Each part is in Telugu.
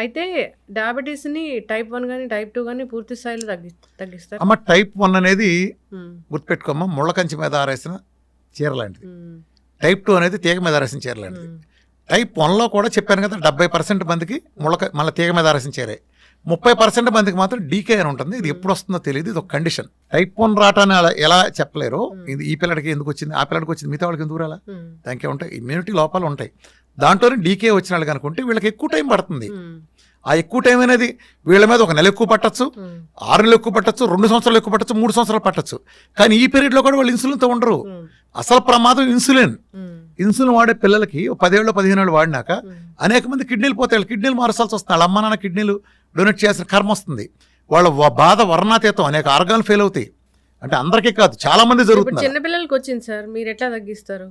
అయితే డయాబెటీస్ని టైప్ వన్ కానీ టైప్ టూ కానీ పూర్తి స్థాయిలో తగ్గి తగ్గిస్తారు? అమ్మ టైప్ వన్ అనేది ఉమ్, గుర్తుపెట్టుకోమ్మ ముళ్ళ కంచి మీద ఆరేసిన చీర లాంటిది. టైప్ టూ అనేది తీగ మీద ఆరేసిన చీర లాంటిది. టైప్ వన్లో కూడా చెప్పాను కదా డెబ్బై పర్సెంట్ మందికి ముళ్ళక మళ్ళీ తీగ మీద ఆరేసిన చీరే. ముప్పై పర్సెంట్ మందికి మాత్రం డీకే అని ఉంటుంది. ఇది ఎప్పుడు వస్తుందో తెలియదు ఇది ఒక కండిషన్ టైప్ వన్ రావటాన్ని అలా ఎలా చెప్పలేరు? ఇది ఈ పిల్లడికి ఎందుకు వచ్చింది ఆ పిల్లడికి వచ్చింది మిగతా వాళ్ళకి ఎందుకు రాలా? దానికి ఉంటాయి. ఇమ్యూనిటీ లోపాలు ఉంటాయి. దాంట్లోనే డీకే వచ్చిన వాళ్ళకి అనుకుంటే వీళ్ళకి ఎక్కువ టైం పడుతుంది. ఆ ఎక్కువ టైం అనేది వీళ్ళ మీద ఒక నెల ఎక్కువ పట్టచ్చు ఆరు నెలలు ఎక్కువ పట్టచ్చు రెండు సంవత్సరాలు ఎక్కువ పట్టచ్చు మూడు సంవత్సరాలు పట్టచ్చు. కానీ ఈ పీరియడ్లో కూడా వాళ్ళు ఇన్సులిన్తో ఉండరు. అసలు ప్రమాదం ఇన్సులిన్. ఇన్సులిన్ వాడే పిల్లలకి పదేళ్ళు పదిహేను ఏళ్ళు వాడినాక అనేక మంది కిడ్నీలు పోతాయి కిడ్నీలు మారసాల్సి వస్తుంది. వాళ్ళ అమ్మ నాన్న కిడ్నీలు డొనేట్ చేయాల్సిన కర్మ వస్తుంది. వాళ్ళ బాధ వర్ణాతీతం అనేక ఆర్గాన్లు ఫెయిల్ అవుతాయి. అంటే అందరికీ కాదు చాలా మంది జరుగుతుంది చిన్న పిల్లలకి వచ్చింది సార్ మీరు ఎట్లా తగ్గిస్తారు?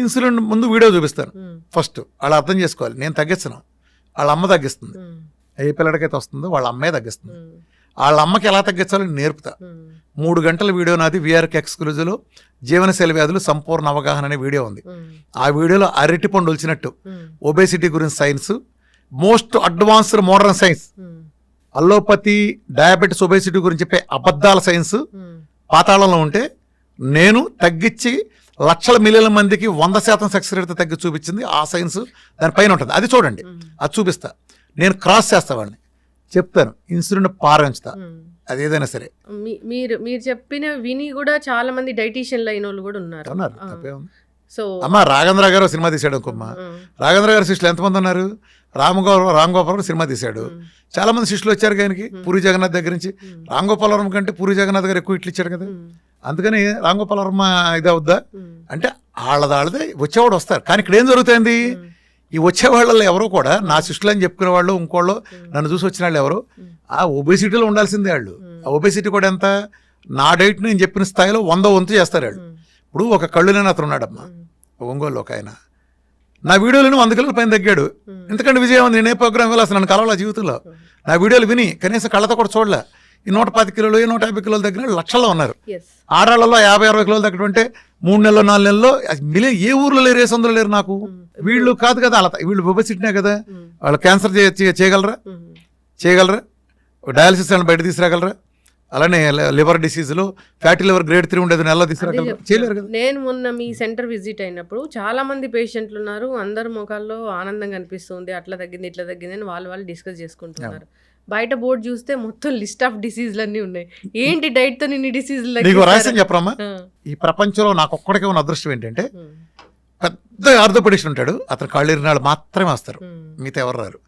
ఇన్సులిన్ ముందు వీడియో చూపిస్తాను. ఫస్ట్ వాళ్ళు అర్థం చేసుకోవాలి. నేను తగ్గించను వాళ్ళ అమ్మ తగ్గిస్తుంది. ఏ పిల్లడికైతే వస్తుందో వాళ్ళ అమ్మే తగ్గిస్తుంది. వాళ్ళ అమ్మకి ఎలా తగ్గించాలో నేను నేర్పుతా. మూడు గంటల వీడియో నాది విఆర్కి ఎక్స్క్లూజివ్లో జీవనశైలి వ్యాధులు సంపూర్ణ అవగాహన అనే వీడియో ఉంది. ఆ వీడియోలో అరటి పండు వచ్చినట్టు ఒబేసిటీ గురించి science most advanced modern science allopathy diabetes obesity గురించి చెప్పే అబద్ధాల సైన్స్ పాతాళంలో ఉంటే నేను తగ్గించి లక్షల మిలియన్ల మందికి వంద శాతం సక్సెస్ రేట్ తగ్గి చూపించింది ఆ సైన్స్ దానిపైన ఉంటుంది. అది చూడండి. అది చూపిస్తా. నేను క్రాస్ చేస్తా వాడిని చెప్తాను. ఇన్సులిన్ పారించుతా. అది ఏదైనా సరే. మీ- మీరు మీరు చెప్పిన విని కూడా చాలా మంది డైటీషియన్లు అయిన వాళ్ళు కూడా ఉన్నారు. తప్పేముంది సో అమ్మ రాఘేంద్ర గారు సినిమా తీశాడు అనుకోమ్మా రాఘేంద్ర గారు శిష్యులు ఎంతమంది ఉన్నారు? రామగోపాల్ రామ్ గోపాల్ సినిమా తీశాడు. ఉమ్, చాలా మంది శిష్యులు వచ్చారు ఆయనకి పూరి జగన్నాథ్ దగ్గర నుంచి. ఉమ్, రామ్ గోపాల్ వర్మ కంటే పూరి జగన్నాథ్ గారు ఎక్కువ ఇట్లు ఇచ్చాడు కదా. అందుకని రామ్ గోపాల్ వర్మ ఇది అవుద్దా అంటే వాళ్ళదే వచ్చేవాడు వస్తారు. కానీ ఇక్కడ ఏం జరుగుతుంది? ఈ వచ్చే వాళ్ళలో ఎవరు కూడా నా శిష్యులు అని చెప్పుకునే వాళ్ళు ఇంకోళ్ళు నన్ను చూసి వచ్చిన వాళ్ళు ఎవరు? ఆ ఒబేసిటీలో ఉండాల్సిందే వాళ్ళు. ఆ ఒబేసిటీ కూడా ఎంత? నా డైట్ నేను చెప్పిన స్థాయిలో వంద వంతు చేస్తారు వాళ్ళు. ఇప్పుడు ఒక కళ్ళు లేని అతను ఉన్నాడమ్మా. ఒంగోలు ఒక ఆయన. నా వీడియోలను వంద కిలోల పైన తగ్గాడు. ఎందుకంటే విజయం నేను ఏ ప్రోగ్రామ్ వెళ్ళాల్సి నన్ను కలవాల జీవితంలో? నా వీడియోలు విని కనీసం కళ్ళతో కూడా చూడలే. ఈ నూట పది కిలోలు ఈ నూట యాభై కిలోలు దగ్గర లక్షల్లో ఉన్నారు. Yes. ఆడాళ్ళలో యాభై అరవై కిలోలు తగ్గడం అంటే మూడు నెలలు నాలుగు నెలల్లో మిలియన్ ఏ ఊర్లో లేరు ఏ సొంతలో లేరు నాకు? వీళ్ళు కాదు కదా అలా వీళ్ళు ఒబెసిటీనే కదా? వాళ్ళు క్యాన్సర్ చేయగలరా? చేయగలరా? డయాలసిస్ అని బయట తీసుకురాగలరా? అలానే లివర్ డిసీజులు ఫ్యాటీ లివర్ గ్రేడ్ త్రీ ఉండేది అదే తీసుకురాగలరా చెప్తున్నా. చేయలేరు కదా. నేను మొన్న మీ సెంటర్ విజిట్ అయినప్పుడు చాలా మంది పేషెంట్లు ఉన్నారు అందరి ముఖాల్లో ఆనందం కనిపిస్తుంది అట్లా తగ్గింది ఇట్లా తగ్గింది అని వాళ్ళు వాళ్ళు డిస్కస్ చేసుకుంటున్నారు. బయట బోర్డు చూస్తే మొత్తం లిస్ట్ ఆఫ్ డిసీజ్లు అన్నీ ఉన్నాయి. ఏంటి డైట్తో ఇన్ని డిసీజులు నీకు రహస్యం చెప్పరమ్మా? ఈ ప్రపంచంలో నాకు ఒక్కడికే ఉన్న అదృష్టం ఏంటంటే పెద్ద ఆర్థోపెడిషన్ ఉంటాడు అతను కాళ్ళు మాత్రమే వస్తారు. మిగతా ఎవరు రారు.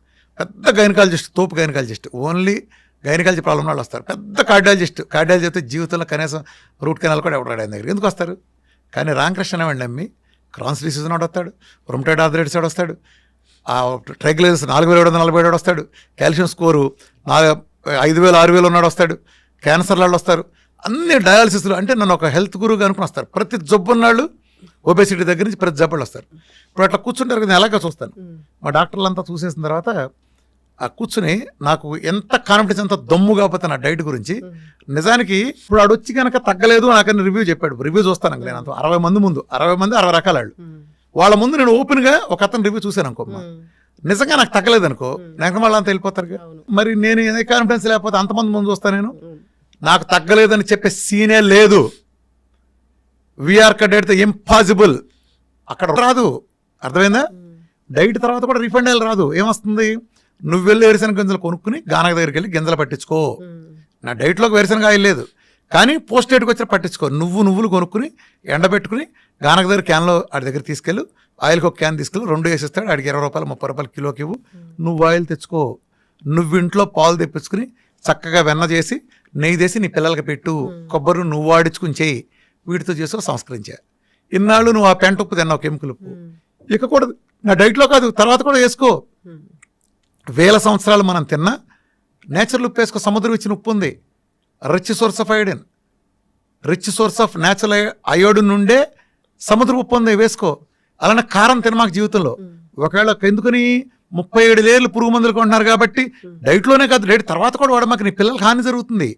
పెద్ద గైనకాలజిస్ట్ తోపు గైనకాలజిస్ట్. ఓన్లీ గైనకాలజీ ప్రాబ్లం వాళ్ళు వస్తారు. పెద్ద కార్డియాలజిస్ట్. కార్డియాలజీ అయితే జీవితంలో కనీసం రూట్ కెనాల్ కూడా ఎవరు ఆయన దగ్గర ఎందుకు వస్తారు? కానీ రామకృష్ణ అనేవాడిని నమ్మి క్రాన్స్ డిసీజ్ వాడు వస్తాడు రొమటైడ్ ఆర్థరైటిస్ వాడు వస్తాడు ఆ ట్రైగ్లైజర్స్ నాలుగు వేల ఏడు వందల నలభై ఏడు వాడు వస్తాడు కాల్షియం స్కోరు నాలుగు ఐదు వేలు ఆరు వేలు ఉన్నాడు వస్తాడు క్యాన్సర్ వాళ్ళు వస్తారు. అన్ని డయాలసిస్లు అంటే నన్ను ఒక హెల్త్ గురువుగా అనుకుని వస్తారు. ప్రతి జబ్బు ఉన్నాళ్ళు ఒబేసిటీ దగ్గర నుంచి ప్రతి జబ్బులు వస్తారు. ఇప్పుడు అట్లా కూర్చుంటారు కదా ఎలాగ చూస్తాను. మా డాక్టర్లంతా చూసేసిన తర్వాత ఆ కూర్చుని నాకు ఎంత కాన్ఫిడెన్స్ ఎంత దమ్ము కాకపోతే నా డైట్ గురించి నిజానికి ఇప్పుడు ఆడు వచ్చి కనుక తగ్గలేదు నాకని రివ్యూ చెప్పాడు. రివ్యూ చూస్తాను నేను అంత. అరవై మంది ముందు అరవై మంది అరవై రకాల వాళ్ళు. వాళ్ళ ముందు నేను ఓపెన్గా ఒక అతను రివ్యూ చూశాను అనుకో నిజంగా నాకు తగ్గలేదు అనుకో నాకు వాళ్ళు అంత వెళ్ళిపోతారు. మరి నేను ఏ కాన్ఫిడెన్స్ లేకపోతే అంతమంది ముందు చూస్తాను నేను? నాకు తగ్గలేదని చెప్పే సీనే లేదు. విఆర్ కట్ ఇంపాసిబుల్ అక్కడ రాదు. అర్థమైందా? డైట్ తర్వాత కూడా రిఫండ్ అయ్యి రాదు. ఏమొస్తుంది? నువ్వు వెళ్ళి వేరుశనగ గింజలు కొనుక్కుని గానక దగ్గరికి వెళ్ళి గింజలు పట్టించుకో. నా డైట్లోకి వేరుశనగ ఆయిల్ లేదు. కానీ పోస్ట్ డేట్కి వచ్చి పట్టించుకో. నువ్వు నువ్వులు కొనుక్కుని ఎండబెట్టుకుని గానక దగ్గర క్యాన్లో ఆడి దగ్గర తీసుకెళ్ళు. ఆయిల్కి ఒక క్యాన్ తీసుకెళ్ళి. రెండు వేసిస్తాడు. ఆడికి ఇరవై రూపాయలు ముప్పై రూపాయలు కిలోకి ఇవ్వు. నువ్వు ఆయిల్ తెచ్చుకో. నువ్వు ఇంట్లో పాలు తెప్పించుకుని చక్కగా వెన్న చేసి నెయ్యి చేసి నీ పిల్లలకి పెట్టు. కొబ్బరి నువ్వు వాడించుకుని చేయి. వీటితో చేసుకో సంస్కరించా. ఇన్నాళ్ళు నువ్వు ఆ పెంట ఉప్పు తిన్నావు కెమికల్ ఉప్పు. ఇక కూడా నా డైట్లో కాదు. తర్వాత కూడా వేసుకో. వేల సంవత్సరాలు మనం తిన్నా నేచురల్ ఉప్పు వేసుకో సముద్రం ఇచ్చిన ఉప్పు ఉంది. Rich source of iodine rich source of natural iodine నుండే సముద్ర ఉప్పు ఉంది వేసుకో. అలానే కారం తినమాక జీవితంలో. ఒకవేళ ఎందుకని ముప్పై ఏడు లేర్లు పురుగు మందులు కొంటున్నారు కాబట్టి డైట్లోనే కాదు డైట్ తర్వాత కూడా వాడమాక నీ పిల్లలకి హాని జరుగుతుంది.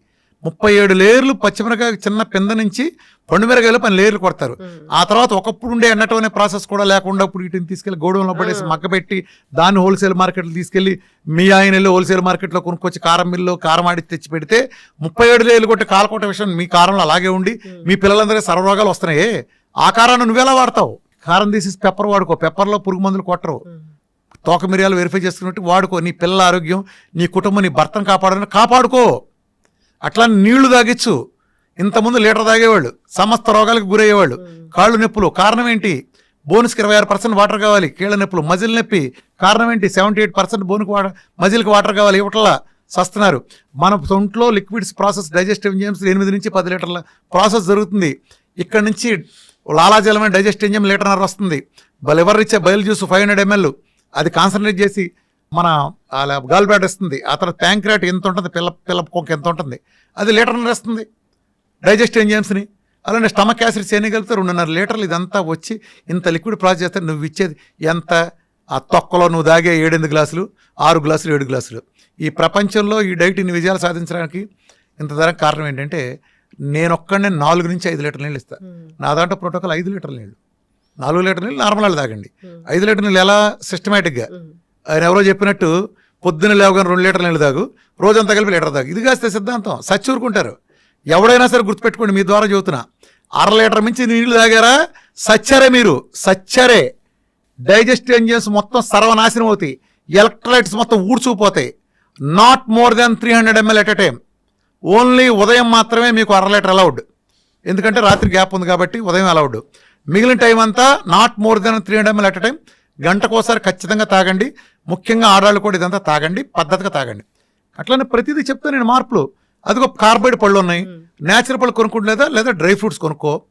ముప్పై ఏడు లేయర్లు పచ్చిమిరకాయ చిన్న పింద నుంచి పండు మిరకాయలు పని లేయర్లు కొడతారు. ఆ తర్వాత ఒకప్పుడు ఉండే ఎండటం అనే ప్రాసెస్ కూడా లేకుండా ఇప్పుడు వీటిని తీసుకెళ్ళి గోడౌన్లో పడేసి మగ్గబెట్టి దాన్ని హోల్సేల్ మార్కెట్లో తీసుకెళ్ళి మీ ఆయన వెళ్ళి హోల్సేల్ మార్కెట్లో కొనుక్కొచ్చి కారం మిల్లు కారం ఆడి తెచ్చి పెడితే ముప్పై ఏడు లేయర్లు కొట్టి కాలకోట విషయం మీ కారంలో అలాగే ఉండి మీ పిల్లలందరికీ సర్వరోగాలు వస్తున్నాయి. ఆ కారాన్ని నువ్వెలా వాడతావు? కారం తీసి పెప్పర్ వాడుకో. పెప్పర్లో పురుగు మందులు కొట్టరు. తోక మిరియాలు వెరిఫై చేసుకున్నట్టు వాడుకో. నీ పిల్లల ఆరోగ్యం నీ కుటుంబం నీ భర్తను కాపాడాలని కాపాడుకో. అట్లా నీళ్ళు తాగిచ్చు. ఇంతకుముందు లీటర్ తాగేవాళ్ళు సమస్త రోగాలకు గురయ్యేవాళ్ళు. కాళ్ళు నొప్పులు కారణం ఏంటి? బోన్స్కి ఇరవై ఆరు పర్సెంట్ వాటర్ కావాలి కీళ్ళ నొప్పులు మజిల్ నొప్పి. కారణం ఏంటి? సెవెంటీ ఎయిట్ పర్సెంట్ బోన్కి వాటర్ మజిల్కి వాటర్ కావాలి ఇవట్లా సస్తున్నారు. మన సొంట్లో లిక్విడ్స్ ప్రాసెస్ డైజెస్టివ్ ఎంజైమ్స్ ఎనిమిది నుంచి పది లీటర్ల ప్రాసెస్ జరుగుతుంది. ఇక్కడ నుంచి లాలాజలమైన డైజెస్ట్ ఎంజైమ్ లీటర్నర వస్తుంది. లివర్ ఇచ్చే బయలు జ్యూస్ ఫైవ్ హండ్రెడ్ ఎంఎల్ అది కాన్సన్ట్రేట్ చేసి మన గాల్ బ్లాడ్ ఇస్తుంది. ఆ తర్వాత ప్యాంక్రాట్ ఎంత ఉంటుంది? పిల్ల పిల్ల కొంక ఎంత ఉంటుంది? అది లీటర్నర ఇస్తుంది. డైజెస్ట్ ఎంజైమ్స్ని. అలానే స్టమక్ యాసిడ్ చేయగలిగితే రెండున్నర లీటర్లు ఇదంతా వచ్చి ఇంత లిక్విడ్ ప్రాసెస్ చేస్తే నువ్వు ఇచ్చేది ఎంత? ఆ తొక్కలో నువ్వు దాగే ఏడెనిమిది గ్లాసులు ఆరు గ్లాసులు ఏడు గ్లాసులు. ఈ ప్రపంచంలో ఈ డైట్ ఇన్ని విజయాలు సాధించడానికి ఇంత ధర కారణం ఏంటంటే నేను ఒక్కడనే నాలుగు నుంచి ఐదు లీటర్ల నీళ్ళు ఇస్తాను నా దాంట్లో ప్రోటోకాల్ ఐదు లీటర్ల నీళ్ళు. నాలుగు లీటర్ల నీళ్ళు నార్మల్ వాళ్ళు తాగండి. ఐదు లీటర్ల నీళ్ళు ఎలా సిస్టమేటిక్గా ఆయన ఎవరో చెప్పినట్టు పొద్దున్న లేవగానే రెండు లీటర్ల నీళ్ళు తాగు రోజంతా కలిపి లీటర్ తాగు. ఇది కాస్తే సిద్ధాంతం. సచ్చూరుకుంటారు ఎవడైనా సరే గుర్తుపెట్టుకోండి మీ ద్వారా చదువుతున్నా అర లీటర్ మించి నీళ్ళు తాగారా? సచ్చరే మీరు. సచ్చరే. డైజెస్ట్ ఎంజిన్స్ మొత్తం సర్వనాశనం అవుతాయి. ఎలక్ట్రోలైట్స్ మొత్తం ఊడ్చుకుపోతాయి. Not more than three hundred ML at a time only ఉదయం మాత్రమే మీకు అర లీటర్ అలౌడ్ ఎందుకంటే రాత్రి గ్యాప్ ఉంది కాబట్టి ఉదయం అలౌడ్ మిగిలిన టైం అంతా not more than three hundred ML at time గంటకోసారి ఖచ్చితంగా తాగండి. ముఖ్యంగా ఆడవాళ్ళు కూడా ఇదంతా తాగండి. పద్ధతిగా తాగండి. అట్లనే ప్రతిదీ చెప్తా నేను మార్పులు. అదిగో కార్బైడ్ పళ్ళు ఉన్నాయి. నేచురల్ పళ్ళు కొనుక్కుంటలేదా? లేదా డ్రై ఫ్రూట్స్ కొనుక్కో.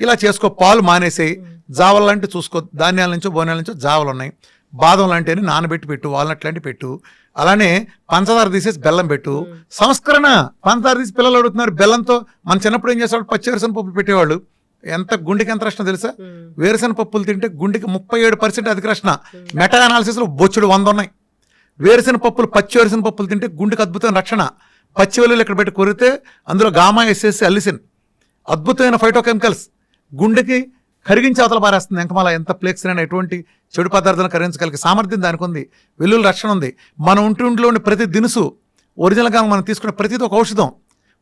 ఇలా చేసుకో. పాలు మానేసేయి. జావలు లాంటివి చూసుకో. ధాన్యాల నుంచో బోనాల నుంచో జావలు ఉన్నాయి. బాదం లాంటివి నానబెట్టి పెట్టు. వాల్నట్ లాంటివి పెట్టు. అలానే పంచదార తీసేసి బెల్లం పెట్టు. సంస్కరణ. పంచదార తీసి పిల్లలు అడుగుతున్నారు. బెల్లంతో మన చిన్నప్పుడు ఏం చేసేవాళ్ళు? పచ్చివేరుసన పప్పులు పెట్టేవాళ్ళు. ఎంత గుండెకి ఎంత రక్షణ తెలుసా? వేరుశన పప్పులు తింటే గుండెకి ముప్పై ఏడు పర్సెంట్ అధిక రక్షణ. మెటా అనాలిసిస్లో బొచ్చుడు వంద ఉన్నాయి. వేరుశన పప్పులు పచ్చి వేరుశన పప్పులు తింటే గుండెకి అద్భుతమైన రక్షణ. పచ్చి వెల్లుల్లి ఇక్కడ పెట్టి కొరితే అందులో గామా ఎస్ఎస్ అల్లిసిన్. అద్భుతమైన ఫైటోకెమికల్స్ గుండెకి కరిగించి అవతల పారేస్తుంది ఎంకమాల. ఎంత ప్లేక్స్ అయినా ఎటువంటి చెడు పదార్థాలను కరిగించగలిగే సామర్థ్యం దానికి ఉంది. వెల్లుల్లి రక్షణ ఉంది. మన ఒంటింట్లో ఉండే ప్రతి దినుసు ఒరిజినల్గా మనం తీసుకునే ప్రతిది ఒక ఔషధం.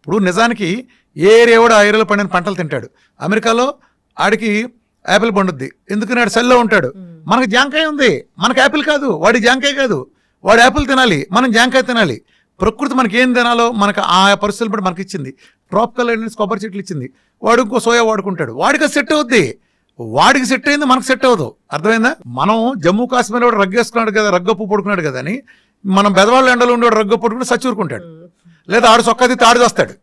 ఇప్పుడు నిజానికి ఏ ఏరియా కూడా ఆ ఏరియాలో పండిన పంటలు తింటాడు. అమెరికాలో ఆడికి యాపిల్ పండుద్ది. ఎందుకని ఆడు సెల్లో ఉంటాడు. మనకి జాంకాయ ఉంది. మనకి యాపిల్ కాదు. వాడి జాంకాయ కాదు. వాడు యాపిల్ తినాలి. మనం జాంకాయ తినాలి. ప్రకృతి మనకి ఏం తినాలో మనకు ఆ పరిస్థితులు బట్టి మనకి ఇచ్చింది. ట్రాపికల్ ఎండీస్ కొబ్బరి చెట్లు ఇచ్చింది. వాడు ఇంకో సోయా వాడుకుంటాడు. వాడికి సెట్ అవుద్ది. వాడికి సెట్ అయింది మనకు సెట్ అవ్వదు. అర్థమైందా? మనం జమ్మూ కాశ్మీర్ వాడు రగ్గేసుకున్నాడు కదా రగ్గప్పు పడుకున్నాడు కదా అని మనం బెదవాళ్ళ ఎండలో ఉండేవాడు రగ్గ పడుకుని సచ్చూరుకుంటాడు లేదా ఆడు సొక్కది తాడు చేస్తాడు.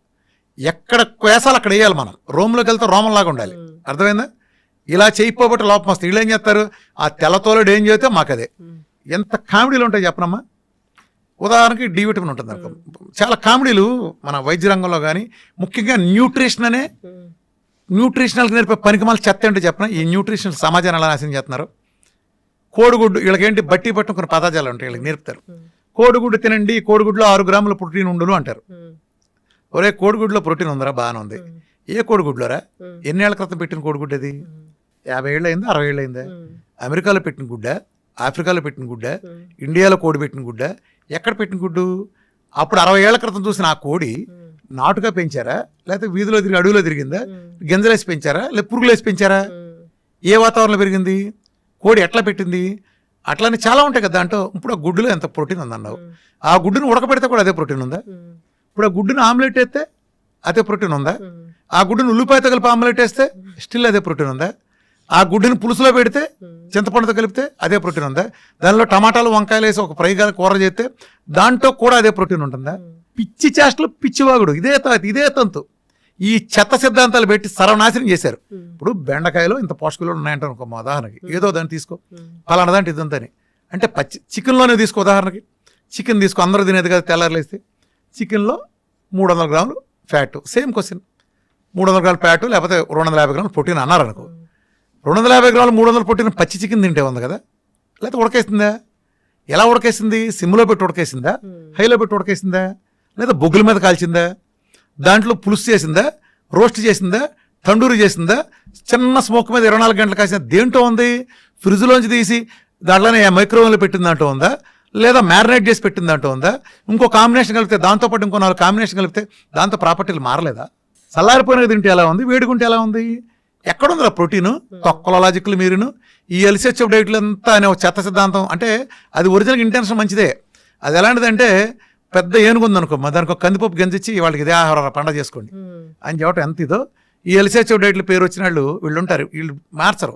ఎక్కడ వేసాలి అక్కడ వేయాలి మనం. రోమ్లోకి వెళ్తే రోమంలాగా ఉండాలి. అర్థమైందా? ఇలా చేయిపోబట్టి లోపం వస్తుంది. వీళ్ళు ఏం చేస్తారు? ఆ తెల్లతోలుడు ఏం చేస్తే మాకు అదే ఎంత కామెడీలు ఉంటాయి చెప్పనమ్మా? ఉదాహరణకి డి విటమిన్ ఉంటుంది అనుకో. చాలా కామెడీలు మన వైద్య రంగంలో కానీ ముఖ్యంగా న్యూట్రిషన్ అనే న్యూట్రిషనల్కి నేర్పే పనికిమాల చెత్త ఏంటో చెప్పిన? ఈ న్యూట్రిషనల్ సమాజాన్ని ఎలా నాశనం చేస్తున్నారు? కోడిగుడ్డు వీళ్ళకేంటి బట్టి పట్టిన కొన్ని పదార్థాలు ఉంటాయి వీళ్ళకి నేర్పుతారు. కోడిగుడ్డు తినండి కోడిగుడ్లో ఆరు గ్రాముల ప్రోటీన్ ఉండును అంటారు. ఒరే కోడిగుడ్లో ప్రోటీన్ ఉందరా బాగానే ఉంది. ఏ కోడిగుడ్లోరా ఎన్నేళ్ళ క్రితం పెట్టిన కోడిగుడ్డు అది యాభై ఏళ్ళు అయిందా అరవై ఏళ్ళు అయిందా అమెరికాలో పెట్టిన గుడ్డ ఆఫ్రికాలో పెట్టిన గుడ్డ ఇండియాలో కోడి పెట్టిన గుడ్డ ఎక్కడ పెట్టిన గుడ్డు? అప్పుడు అరవై ఏళ్ళ క్రితం చూసిన ఆ కోడి నాటుగా పెంచారా? లేకపోతే వీధిలో తిరిగి అడవిలో తిరిగిందా? గింజలేసి పెంచారా? లేదా పురుగులేసి పెంచారా? ఏ వాతావరణంలో పెరిగింది? కోడి ఎట్లా పెట్టింది? అట్లానే చాలా ఉంటాయి కదా దాంట్లో. ఇప్పుడు ఆ గుడ్డులో ఎంత ప్రోటీన్ ఉందన్నావు. ఆ గుడ్డును ఉడకబెడితే కూడా అదే ప్రోటీన్ ఉందా? ఇప్పుడు ఆ గుడ్డును ఆమ్లెట్ వేస్తే అదే ప్రోటీన్ ఉందా? ఆ గుడ్డును ఉల్లిపాయతో కలిపి ఆమ్లెట్ వేస్తే స్టిల్ అదే ప్రోటీన్ ఉందా? ఆ గుడ్డుని పులుసులో పెడితే చింతపండుతో కలిపితే అదే ప్రోటీన్ ఉందా? దానిలో టమాటాలు వంకాయలు వేసి ఒక ఫ్రై కూర చేస్తే దాంట్లో కూడా అదే ప్రోటీన్ ఉంటుందా? పిచ్చి చేష్టలు పిచ్చివాగుడు. ఇదే త- ఇదే తంతు. ఈ చెత్త సిద్ధాంతాలు పెట్టి సర్వనాశనం చేశారు. ఇప్పుడు బెండకాయలో ఇంత పోషకాలు ఉన్నాయంట అనుకో మా ఉదాహరణకి. ఏదో దాన్ని తీసుకో. ఫలానా దాంట్లో ఇదంతని అంటే పచ్చి చికెన్లోనే తీసుకో ఉదాహరణకి. చికెన్ తీసుకో అందరూ తినేది కదా తెల్లారులేస్తే చికెన్లో మూడు వందల గ్రాములు ఫ్యాట్. Same question. మూడు వందల గ్రాముల ఫ్యాట్ లేకపోతే రెండు వందల యాభై గ్రాములు ప్రోటీన్ అన్నారు అనుకో. రెండు వందల యాభై గ్రాములు మూడు వందల ప్రోటీన్ పచ్చి చికెన్ తింటే ఉంది కదా. లేకపోతే ఉడకేసిందా? ఎలా ఉడకేసింది? సిమ్లో పెట్టి ఉడకేసిందా? హైలో పెట్టి ఉడకేసిందా? లేదా బొగ్గుల మీద కాల్చిందా? దాంట్లో పులుసు చేసిందా? రోస్ట్ చేసిందా? తండూరి చేసిందా? చిన్న స్మోక్ మీద ఇరవై నాలుగు గంటలు కాసిన దేంట్లో ఉంది? ఫ్రిడ్జ్లోంచి తీసి దాంట్లోనే మైక్రోవేవ్లో పెట్టిన దాంట్లో ఉందా? లేదా మ్యారినేట్ చేసి పెట్టిన దాంట్లో ఉందా? ఇంకో కాంబినేషన్ కలిపితే దాంతోపాటు ఇంకో నాలుగు కాంబినేషన్ కలిపితే దాంతో ప్రాపర్టీలు మారలేదా? చల్లారిపోయినది తింటే ఎలా ఉంది? వేడుకుంటే ఎలా ఉంది? ఎక్కడ ఉందిరా ప్రోటీన్? తొక్కల లాజిక్లు మీరును? ఈ ఎల్సిహెచ్ఎఫ్ డైట్లు అంతా అనే ఒక చెత్త సిద్ధాంతం. అంటే అది ఒరిజినల్ ఇంటెన్షన్ మంచిదే. అది ఎలాంటిదంటే పెద్ద ఏనుగు ఉందనుకో మరి దానికి ఒక కందిపప్పు గంజిచ్చి వాళ్ళకి ఇదే ఆహార పండగ చేసుకోండి. అని చెప్పడం ఎంత ఇదో? ఈ ఎల్సిహెచ్ఎఫ్ డైట్లు పేరు వచ్చిన వాళ్ళు వీళ్ళు ఉంటారు వీళ్ళు మార్చరు.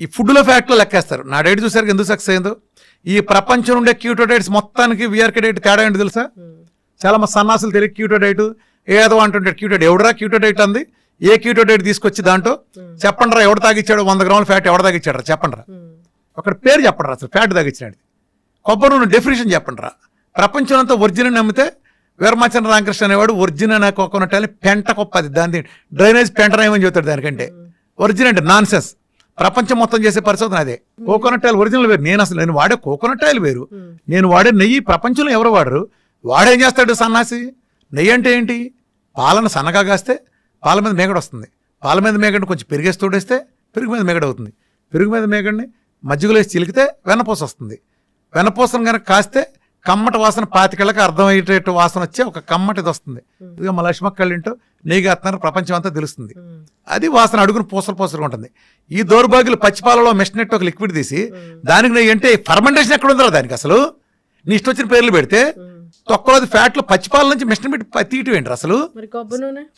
ఈ ఫుడ్లో ఫ్యాక్ట్లో లెక్కేస్తారు. నా డైట్ చూసారు ఎందుకు సక్సెస్ అయిందో? ఈ ప్రపంచం ఉండే క్యూటో డైట్స్ మొత్తానికి విఆర్కే డైట్ తేడా ఏంటి తెలుసా? చాలా మంది సన్నాసులు తెలియ క్యూటో డైట్ ఏదో అంటుంటాడు క్యూటో డైట్. ఎవడరా క్యూటో డైట్ అంది? ఏ క్యూటో డైట్ తీసుకొచ్చి దాంట్లో? చెప్పండి రా ఎవడు తాగిచ్చాడు? వంద గ్రాముల ఫ్యాట్ ఎవడు తాగిచ్చాడు రా చెప్పండి రా ఉమ్, ఒకటి పేరు చెప్పండి రా అసలు ఫ్యాట్ తాగిచ్చినాడు కొబ్బరి నూనె డెఫినేషన్ చెప్పండి రా ప్రపంచం అంతా ఒరిజినల్ నమ్మితే వీరమాచంద్ర రామకృష్ణ అనేవాడు ఒరిజినల్ అనే కోకోనట్ అని పెంట అది దాని డ్రైనేజ్ పెంటనేమని చెబుతాడు దానికంటే. ఒరిజినల్ అంటే నాన్ సెన్స్ ప్రపంచం మొత్తం చేసే పరిశోధన అదే. కోకోనట్ ఆయిల్ ఒరిజినల్ వేరు. నేను అసలు నేను వాడే కోకోనట్ ఆయిల్ వేరు. నేను వాడే నెయ్యి ప్రపంచంలో ఎవరు వాడరు? వాడేం చేస్తాడు సన్నాసి? నెయ్యి అంటే ఏంటి? పాలను సన్నగా కాస్తే పాల మీద మేగడ వస్తుంది. పాల మీద మేగడిని కొంచెం పెరిగేసి తోడేస్తే పెరుగు మీద మేగడ అవుతుంది. పెరుగు మీద మేగడిని మజ్జిగలో వేసి చిలికితే వెన్నపూస వస్తుంది. వెన్నపూసను కనుక కాస్తే కమ్మటి వాసన పాతికేళ్ళకి అర్థమయ్యేటట్టు వాసన వచ్చే ఒక కమ్మటిది వస్తుంది. ఇదిగో మా లక్ష్మక్కళ్ళ ఇంటో నెయ్యి ప్రపంచం అంతా తెలుస్తుంది. అది వాసన అడుగును పూసలు పూసలుగా ఉంటుంది. ఈ దౌర్భాగ్యులు పచ్చిపాలలో మెషినట్టు ఒక లిక్విడ్ తీసి దానికి నెయ్యి అంటే ఫర్మెంటేషన్ ఎక్కడ ఉందో దానికి అసలు? నీ ఇష్టం వచ్చిన పేర్లు పెడితే తొక్కలోది ఫ్యాట్లో పచ్చిపాల నుంచి మెషిన్ పెట్టి తీయటం ఏంటి అసలు?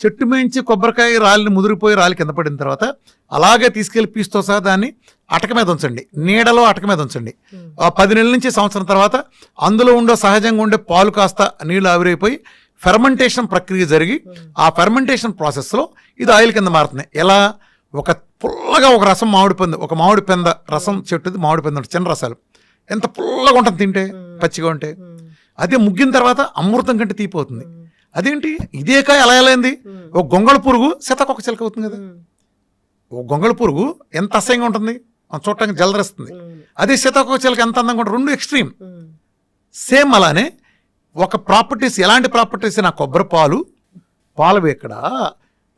చెట్టు మేంచి కొబ్బరికాయ రాలిని ముదిరిపోయి రాలి కింద పడిన తర్వాత అలాగే తీసుకెళ్ళి పీస్తో సహా దాన్ని అటక మీద ఉంచండి. నీడలో అటక మీద ఉంచండి. ఆ పది నెలల నుంచి సంవత్సరం తర్వాత అందులో ఉండే సహజంగా ఉండే పాలు కాస్త నీళ్ళు ఆవిరైపోయి ఫెర్మెంటేషన్ ప్రక్రియ జరిగి ఆ ఫెర్మెంటేషన్ ప్రాసెస్లో ఇది ఆయిల్ కింద మారుతుంది ఎలా? ఒక పుల్లగా ఒక రసం మామిడి పండు ఒక మామిడి పెంద రసం చెట్టుది మామిడి పెంద చిన్న రసాలు. ఎంత పుల్లగా ఉంటుంది తింటే? పచ్చిగా ఉంటే? అదే ముగ్గిన తర్వాత అమృతం కంటే తీపిపోతుంది అదేంటి? ఇదే కాయ అలా ఎలా అయింది? ఒక గొంగళ పురుగు శతకొక చిలక అవుతుంది కదా. ఒక గొంగళ పురుగు ఎంత అసహ్యంగా ఉంటుంది? చూడటానికి జలదరిస్తుంది. అదే శతకొక చిలక ఎంత అందంగా ఉంటుంది? రెండు ఎక్స్ట్రీమ్. సేమ్ అలానే ఒక ప్రాపర్టీస్ ఎలాంటి ప్రాపర్టీస్ నా కొబ్బరి పాలు పాలు ఎక్కడ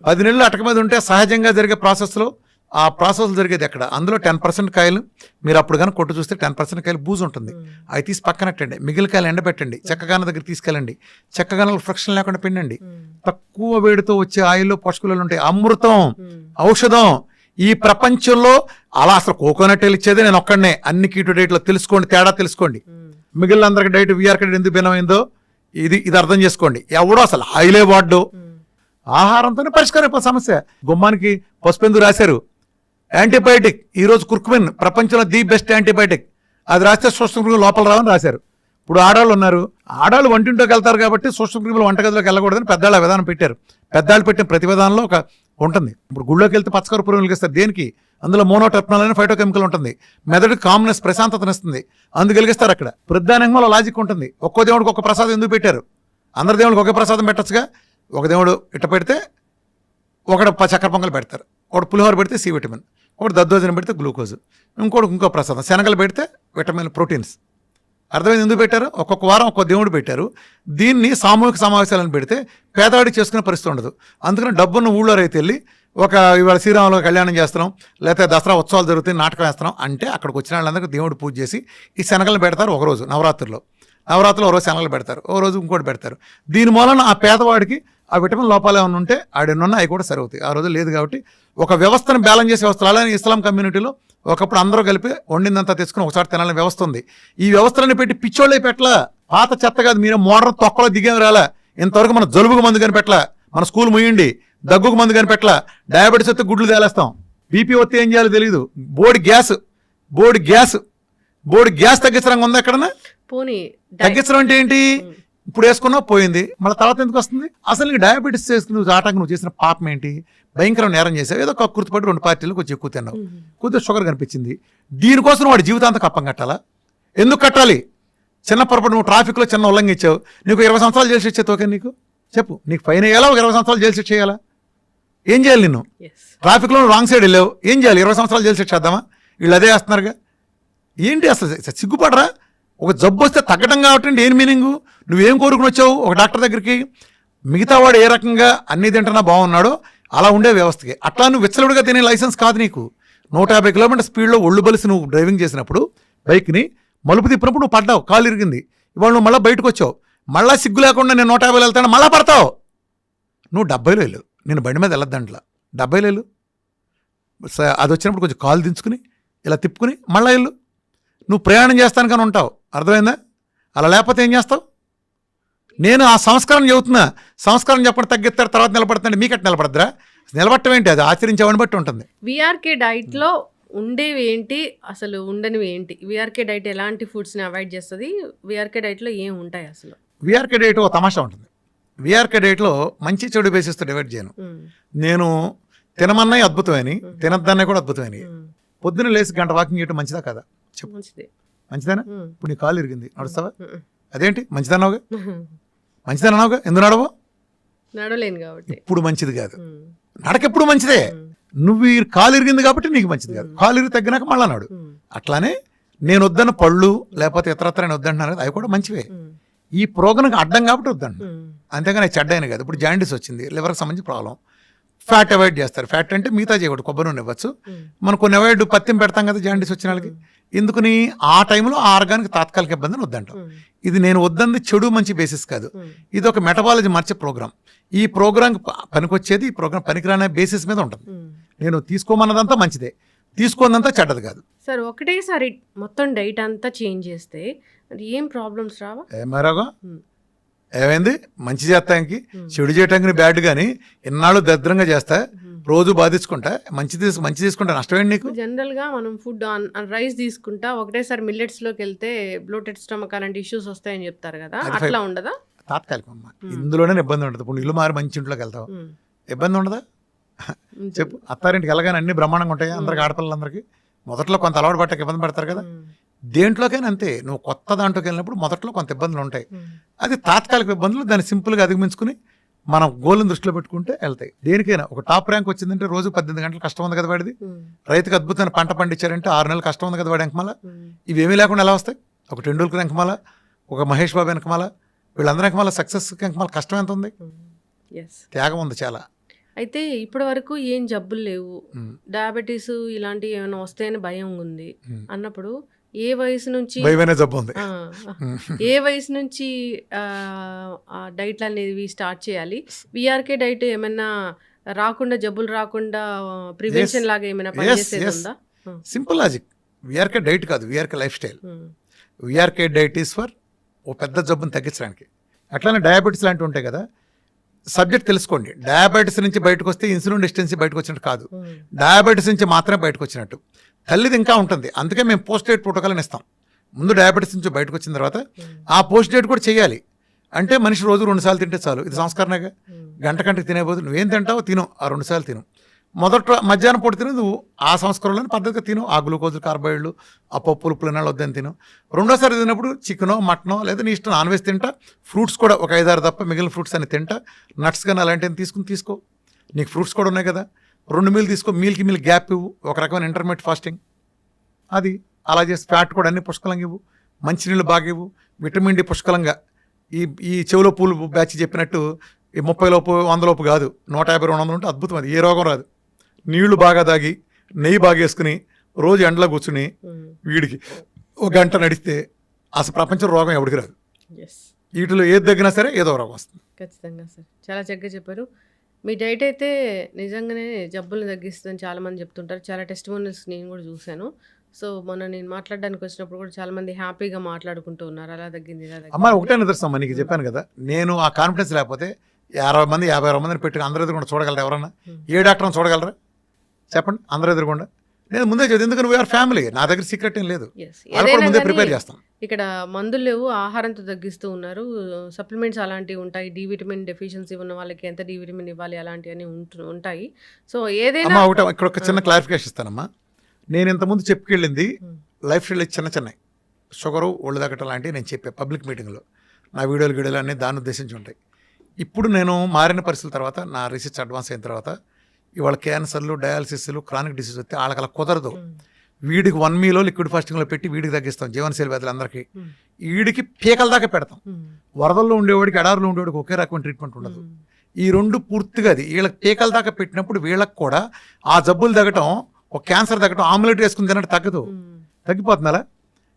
పది నెలలు అటక మీద ఉంటే సహజంగా జరిగే ప్రాసెస్లో ఆ ప్రాసెస్ జరిగేది ఎక్కడ? అందులో టెన్ పర్సెంట్ కాయలు మీరు అప్పుడు కానీ కొట్టు చూస్తే టెన్ పర్సెంట్ కాయలు బూజు ఉంటుంది. అవి తీసి పక్కనట్టండి మిగిలిన కాయలు ఎండబెట్టండి. చెక్కగాన దగ్గర తీసుకెళ్ళండి. చెక్కగానలు ఫ్రిక్షన్ లేకుండా పిండండి. తక్కువ వేడితో వచ్చే ఆయిల్లో పోషకాలు ఉంటాయి. అమృతం ఔషధం ఈ ప్రపంచంలో అలా అసలు కోకోనట్ ఆయిల్ ఇచ్చేది నేను ఒక్కడనే. అన్ని కీటో డైట్లో తెలుసుకోండి తేడా తెలుసుకోండి. మిగిలిన అందరికి డైట్ విఆర్ డైట్ ఎందుకు భిన్నమైందో ఇది ఇది అర్థం చేసుకోండి. ఎవడో అసలు ఆయిలే వాడ్డు ఆహారంతోనే పరిష్కారం సమస్య. గుమ్మానికి పసుపెందు రాశారు? యాంటీబయాటిక్ ఈ రోజు కుర్కుమిన్. ప్రపంచంలో ది బెస్ట్ యాంటీబయాటిక్ అది రాస్తే సూక్ష్మక్రిములు లోపల రావని రాశారు. ఇప్పుడు ఆడవాళ్ళు ఉన్నారు. ఆడవాళ్ళు వంటింట్లోకి వెళ్తారు కాబట్టి సూక్ష్మక్రిములు వంటగదిలోకి వెళ్ళకూడదని పెద్దవాళ్ళు విధానం పెట్టారు. పెద్దవాళ్ళు పెట్టిన ప్రతి విధానంలో ఒక ఉంటుంది. ఇప్పుడు గుళ్ళోకి వెళ్తే పచ్చకర పురుగులు ఇస్తారు దేనికి? అందులో మోనోటెప్నాల్ అని ఫైటోకెమికల్ ఉంటుంది. మెదడు కామ్నెస్ ప్రశాంతతనిస్తుంది అందుకు కలిగిస్తారు అక్కడ. వృద్ధానంగంలో లాజిక్ ఉంటుంది. ఒక్కో దేవుడికి ఒక ప్రసాదం ఎందుకు పెట్టారు? అందరి దేవుడికి ఒకే ప్రసాదం పెట్టొచ్చుగా? ఒక దేవుడు ఇట్ట పెడితే ఒకడు ప- చక్కెర పొంగలు పెడతారు. ఒకటి పులిహోర పెడితే సి విటమిన్. ఒకటి దద్దోజనం పెడితే గ్లూకోజ్. ఇంకోటి ఇంకో ప్రసాదం. శనగలు పెడితే విటమిన్ ప్రోటీన్స్. అర్థమైంది ఎందుకు పెట్టారు? ఒక్కొక్క వారం ఒక్కొక్క దేవుడు పెట్టారు. దీన్ని సామూహిక సమావేశాలను పెడితే పేదవాడికి చేసుకునే పరిస్థితి ఉండదు. అందుకని డబ్బున్న ఊళ్ళో రైతు వెళ్ళి ఒక ఇవాళ శ్రీరాములు కళ్యాణం చేస్తున్నాం లేకపోతే దసరా ఉత్సవాలు జరుగుతాయి నాటకం వేస్తున్నాం అంటే అక్కడికి వచ్చిన వాళ్ళందరికీ దేవుడు పూజ చేసి ఈ శనగలను పెడతారు ఒకరోజు నవరాత్రుల్లో. నవరాత్రులు ఒక రోజు శనగలు పెడతారు ఓ రోజు ఇంకోటి పెడతారు. దీని మూలన ఆ పేదవాడికి ఆ విటమిన్ లోపాలు ఏమైనా ఉంటే ఆడెన్నున్నా అవి కూడా సరవుతాయి ఆ రోజు లేదు కాబట్టి ఒక వ్యవస్థను బ్యాలెన్స్ చేసే వ్యవస్థలు అలానే ఇస్లాం కమ్యూనిటీలో ఒకప్పుడు అందరూ కలిపి వండిందంతా తెచ్చుకుని ఒకసారి తినాలని వ్యవస్థ ఉంది. ఈ వ్యవస్థలను పెట్టి పిచ్చోళ్ళే పెట్టలా? పాత చెత్త కాదు మీరే మోడర్న్ తొక్కలో దిగేం రాలా? ఇంతవరకు మన జలుబుకు మందు కనిపెట్టలా? మన స్కూల్ ముయ్యండి దగ్గుకు మందు కనిపెట్టలా? డయాబెటీస్ వస్తే గుడ్లు తేలేస్తాం. బీపీ వస్తే ఏం చేయాలో తెలియదు బోడి గ్యాస్ బోడి గ్యాస్ బోడి గ్యాస్ తగ్గించడం ఉందా ఎక్కడన్నా? పోనీ తగ్గించడం అంటే ఏంటి? ఇప్పుడు వేసుకున్నా పోయింది. మళ్ళీ తర్వాత ఎందుకు వస్తుంది? అసలు నీకు డయాబెటీస్ చేసుకుని నువ్వు ఆటంగా నువ్వు చేసిన పాపం ఏంటి? భయంకరం నేరం చేసావు. ఏదో ఒక గుర్తుపడి రెండు పార్టీలు కొంచెం ఎక్కువ తిన్నావు. కొద్దిగా షుగర్ కనిపించింది. దీనికోసం వాడి జీవితాంతం కప్పం కట్టాలా? ఎందుకు కట్టాలి? చిన్న పొరపాటు నువ్వు ట్రాఫిక్లో చిన్న ఉల్లంఘించావు. నీకు ఇరవై సంవత్సరాలు జైలు శిక్ష ఓకే నీకు? చెప్పు. నీకు ఫైన్ వేయాలా? ఒక ఇరవై సంవత్సరాలు జైలు శిక్ష చేయాలా ఏం చేయాలి నిన్ను. ట్రాఫిక్లో రాంగ్ సైడ్ వెళ్ళావు. ఏం చేయాలి? ఇరవై సంవత్సరాలు జైలు శిక్ష చేద్దామా వీళ్ళు అదే వేస్తున్నారుగా. ఏంటి అసలు? సిగ్గుపడరా? ఒక జబ్బు వస్తే తగ్గడం కాబట్టి ఏం మీనింగ్ నువ్వేం కోరుకుని వచ్చావు? ఒక డాక్టర్ దగ్గరికి మిగతా వాడు ఏ రకంగా అన్ని తింటున్నా బాగున్నాడో అలా ఉండే వ్యవస్థకి. అట్లా నువ్వు విచ్చలవిడిగా తినే లైసెన్స్ కాదు నీకు. నూట యాభై కిలోమీటర్ స్పీడ్లో ఒళ్ళు బలిసి నువ్వు డ్రైవింగ్ చేసినప్పుడు బైక్ని మలుపు తిప్పినప్పుడు నువ్వు పడ్డావు కాలు ఇరిగింది. ఇవాళ నువ్వు మళ్ళీ బయటకు వచ్చావు. మళ్ళీ సిగ్గు లేకుండా నేను నూట యాభైలో వెళ్తాను మళ్ళీ పడతావు. నువ్వు డెబ్బైలో వెళ్ళు నేను బండి మీద వెళ్ళొద్దంట్లా. డెబ్బైలో వెళ్ళు అది వచ్చినప్పుడు కొంచెం కాలు దించుకుని ఇలా తిప్పుకుని మళ్ళీ వెళ్ళు. నువ్వు ప్రయాణం చేస్తాను కానీ ఉంటావు. అర్థమైందా? అలా లేకపోతే ఏం చేస్తావు? నేను ఆ సంస్కారం చెబుతున్నా. సంస్కారం చెప్పడం తగ్గిస్తారు తర్వాత నిలబడుతుంది మీకట్ నిలబడద్దురా? నిలబడటం ఏంటి? అది ఆచరించేవాడిని బట్టి ఉంటుంది. విఆర్కే డైట్లో ఉండేవి ఏంటి? అసలు ఉండనివి ఏంటి? విఆర్కే డైట్ ఎలాంటి ఫుడ్స్ని అవాయిడ్ చేస్తుంది? విఆర్కే డైట్లో ఏం ఉంటాయి అసలు? విఆర్కే డేట్ ఒక తమాషా ఉంటుంది. విఆర్కే డేట్లో మంచి చెడు బేసిస్తో డివైడ్ చేయను. నేను తినమన్నాయి అద్భుతమైనవి తినద్దన్నాయి కూడా అద్భుతమైనవి ఉమ్, పొద్దున లేచి గంట వాకింగ్ చేయడం మంచిదా కదా? చెప్పు. మంచిది. మంచిదేనా? ఇప్పుడు నీ కాలు ఇరిగింది. నడుస్తావా? అదేంటి? మంచిదన్నావుగా. మంచిదన్నావుగా ఎందుకు నడవు నడవలేను కాబట్టి. ఇప్పుడు మంచిది కాదు. నడకెప్పుడు మంచిదే? నువ్వు కాలు ఇరిగింది కాబట్టి నీకు మంచిది కాదు. కాలు ఇరిగి తగ్గినాక మళ్ళా నాడు. అట్లానే నేను వద్దన్న పళ్ళు లేకపోతే ఇతరత్ర నేను వద్దంటున్నాను కదా అవి కూడా మంచివే. ఈ ప్రోగ్రామ్కి అడ్డం కాబట్టి వద్దంటున్నాను అంతేగాని చెడ్డైన కాదు. ఇప్పుడు జాండీస్ వచ్చింది. లివర్కి సంబంధించి ప్రాబ్లం. ఫ్యాట్ అవాయిడ్ చేస్తారు. ఫ్యాట్ అంటే మిగతా చేయకూడదు. కొబ్బరి నూనె ఇవ్వచ్చు. మనం కొన్ని అవాయిడ్ పత్యం పెడతాం కదా జాండీస్ వచ్చిన వాళ్ళకి. ఎందుకుని ఆ టైంలో ఆ ఆర్గానికి తాత్కాలిక ఇబ్బందిని వద్దంటాం ఇది నేను వద్దంది చెడు మంచి బేసిస్ కాదు. ఇది ఒక మెటబాలజీ మార్చే ప్రోగ్రామ్ ఈ ప్రోగ్రామ్ పనికొచ్చేది ఈ ప్రోగ్రామ్ పనికిరానే బేసిస్ మీద ఉంటుంది. నేను తీసుకోమన్నదంతా మంచిదే. తీసుకోనంతా చెడ్డది కాదు. సార్ ఒకటేసారి మొత్తం డైట్ అంతా చేంజ్ చేస్తే ఏం ప్రాబ్లమ్స్ రావా? ఏమారాగా ఏమైంది? మంచి చేస్తానికి చెడు చేయటానికి బ్యాడ్ కానీ ఇన్నాళ్ళు దరిద్రంగా చేస్తా. రోజు బాధించుకుంటా? మంచి మంచి తీసుకుంటా? నష్టమేంటి నీకు? జనరల్గా మనం ఫుడ్ రైస్ తీసుకుంటా ఒకటేసారి మిల్లెట్స్లోకి వెళ్తే బ్లోటెడ్ స్టమక్ అలాంటి ఇష్యూస్ వస్తాయని చెప్తారు కదా? అట్లా ఉండదా? తాత్కాలికం అమ్మా. ఇందులోనే ఇబ్బంది ఉంటుంది. ఇప్పుడు ఇల్లు మారి మంచి ఇంట్లోకి వెళ్తావు. ఇబ్బంది ఉండదా. చెప్పు. అత్తారింటికి వెళ్ళగానే అన్ని బ్రహ్మాండంగా ఉంటాయి. అందరికి ఆడపిల్లలందరికీ. మొదట్లో కొంత అలవాటు పట్టక ఇబ్బంది పడతారు కదా? దేంట్లోకైనా అంతే. నువ్వు కొత్త దాంట్లోకి వెళ్ళినప్పుడు మొదట్లో కొంత ఇబ్బందులు ఉంటాయి. అది తాత్కాలిక ఇబ్బందులు. దాన్ని సింపుల్గా అధిగమించుకుని మనం గోల్ని దృష్టిలో పెట్టుకుంటే వెళ్తాయి. దేనికైనా ఒక టాప్ ర్యాంక్ వచ్చిందంటే రోజు పద్దెనిమిది గంటలు కష్టం ఉంది కదా వాడిది. రైతుకి అద్భుతమైన పంట పండించారంటే ఆరు నెలలు కష్టం ఉంది కదా వాడి వెనకమాల. ఉమ్, ఇవేమీ లేకుండా ఎలా వస్తాయి? ఒక టెండూల్కర్ వెనకమాల ఒక మహేష్ బాబు వెనకమాల వీళ్ళందరి వెనకమాల సక్సెస్ వెనకమాల కష్టం ఎంత ఉంది. త్యాగం ఉంది చాలా. అయితే ఇప్పటి వరకు ఏం జబ్బులు లేవు. డయాబెటీస్ ఇలాంటివి ఏమైనా వస్తాయని భయం ఉంది. అన్నప్పుడు ఏ వయసు నుంచి. ఏ వయసు నుంచి ఆ డైట్లు అనేవి స్టార్ట్ చేయాలి? విఆర్కే డైట్ ఏమైనా రాకుండా జబ్బులు రాకుండా ప్రివెన్షన్ లాగా ఏమైనా పనిచేసేది సింపుల్ లాజిక్ విఆర్కే డైట్ కాదు VRK lifestyle. VRK diet is for ఓ పెద్ద జబ్బును తగ్గించడానికి. అట్లానే డయాబెటీస్ లాంటివి ఉంటాయి కదా సబ్జెక్ట్ తెలుసుకోండి. డయాబెటీస్ నుంచి బయటకు వస్తే ఇన్సులిన్ డిస్టెన్సీ బయటకు వచ్చినట్టు కాదు. డయాబెటీస్ నుంచి మాత్రమే బయటకు వచ్చినట్టు. తల్లిది ఇంకా ఉంటుంది. అందుకే మేము పోస్ట్ డేట్ ప్రోటోకాల్ అని ఇస్తాం. ముందు డయాబెటీస్ నుంచి బయటకు వచ్చిన తర్వాత ఉమ్, ఆ పోస్ట్ డేట్ కూడా చేయాలి. అంటే మనిషి రోజు రెండు సార్లు తింటే చాలు. ఇది సంస్కరణగా. ఉమ్, గంట గంటకి తినే బదులు నువ్వేం తింటావో తిను. ఆ రెండు సార్లు తిను. మొదట మధ్యాహ్నం పూట తిను. నువ్వు ఆ సంస్కరణలోని పద్ధతిగా తిను. ఆ గ్లూకోజ్ కార్బోహైడ్రేట్లు ఆ పప్పులు పులినాళ్ళు వద్దని తిను. రెండోసారి తిన్నప్పుడు చికెనో మటనో లేదా నీ ఇష్టం నాన్ వెజ్ తింటా. ఫ్రూట్స్ కూడా ఒక ఐదారు తప్ప మిగిలిన ఫ్రూట్స్ అని తింటా. నట్స్ కానీ అలాంటివి తీసుకుని తీసుకో. నీకు ఫ్రూట్స్ కూడా ఉన్నాయి కదా. రెండు మీల్ తీసుకో మీల్కి మీల్ గ్యాప్ ఇవ్వు. ఒక రకమైన ఇంటర్మీడియట్ ఫాస్టింగ్ అది అలా చేసి ఫ్యాట్ కూడా అన్ని పుష్కలంగా ఇవ్వు. మంచినీళ్ళు బాగా ఇవ్వు. విటమిన్ డి పుష్కలంగా. ఈ ఈ చెవులో పూలు బ్యాచ్ చెప్పినట్టు ఈ ముప్పై లోపు వంద లోపు కాదు. నూట యాభై రెండు వందలు ఉంటే అద్భుతం అది. ఏ రోగం రాదు. నీళ్ళు బాగా తాగి నెయ్యి బాగా వేసుకుని రోజు ఎండలో కూర్చుని ఉమ్, వీడికి ఒక గంట నడిస్తే అసలు ప్రపంచం రోగం ఎవడికి రాదు. వీటిలో ఏది తగ్గినా సరే ఏదో రోగం వస్తుంది. ఖచ్చితంగా సార్. చాలా చక్కగా చెప్పారు. మీ డైట్ అయితే నిజంగానే జబ్బులు తగ్గిస్తుందని చాలా మంది చెప్తుంటారు. చాలా టెస్ట్ నేను కూడా చూశాను. సో మొన్న నేను మాట్లాడడానికి వచ్చినప్పుడు కూడా చాలా మంది హ్యాపీగా మాట్లాడుకుంటూ ఉన్నారు. అలా తగ్గింది ఇలా తగ్గింది. అమ్మ ఒకటే నిదర్శనం నీకు చెప్పాను కదా. నేను ఆ కాన్ఫిడెన్స్ లేకపోతే అరవై మంది యాభై అరవై మందిని పెట్టి అందరూ ఎదురుకుండా చూడగలరా ఎవరన్నా. ఏ డాక్టర్ని చూడగలరా? చెప్పండి. అందరూ ఎదురుకుండా. నేను ముందే చదివి ఎందుకంటే వీఆర్ ఫ్యామిలీ నా దగ్గర సీక్రెట్ ఏం లేదు. ముందే ప్రిపేర్ చేస్తాం. ఇక్కడ మందులు లేవు ఆహారంతో తగ్గిస్తూ ఉన్నారు. సప్లిమెంట్స్ అలాంటివి ఉంటాయి. డి విటమిన్ డెఫిషియన్సీ ఉన్న వాళ్ళకి ఎంత డి విటమిన్ ఇవ్వాలి అలాంటివన్నీ ఉంటు ఉంటాయి. సో ఏదైనా ఇక్కడ ఒక చిన్న క్లారిఫికేషన్ ఇస్తానమ్మా. నేను ఇంతకుముందు చెప్పుకెళ్ళింది Hmm. లైఫ్ స్టైల్ చిన్న చిన్నవి. షుగరు ఒళ్ళు తగ్గటం లాంటివి నేను చెప్పే పబ్లిక్ మీటింగ్లో నా వీడియోలు గీడియోలు అన్నీ దాన్ని ఉద్దేశించి ఉంటాయి. ఇప్పుడు నేను మారిన పరిస్థితుల తర్వాత నా రీసెర్చ్ అడ్వాన్స్ అయిన తర్వాత ఇవాళ క్యాన్సర్లు డయాలసిస్లు క్రానిక్ డిసీజ్ వస్తే వాళ్ళకి అలా కుదరదు వీడికి వన్ మీలో లిక్విడ్ ఫాస్టింగ్లో పెట్టి వీడికి తగ్గిస్తాం జీవనశైలి వ్యాధులందరికీ ఉమ్. వీడికి పీకల దాకా పెడతాం. వరదల్లో ఉండేవాడికి ఎడారిలో ఉండేవాడికి ఒకే రకమైన ట్రీట్మెంట్ ఉండదు. ఈ రెండు పూర్తిగా అది వీళ్ళకి పీకల దాకా పెట్టినప్పుడు వీళ్ళకి కూడా ఆ జబ్బులు తగ్గటం ఒక క్యాన్సర్ తగ్గటం ఆమ్లెట్ వేసుకుని తినట్టు తగ్గదు. తగ్గిపోతుందా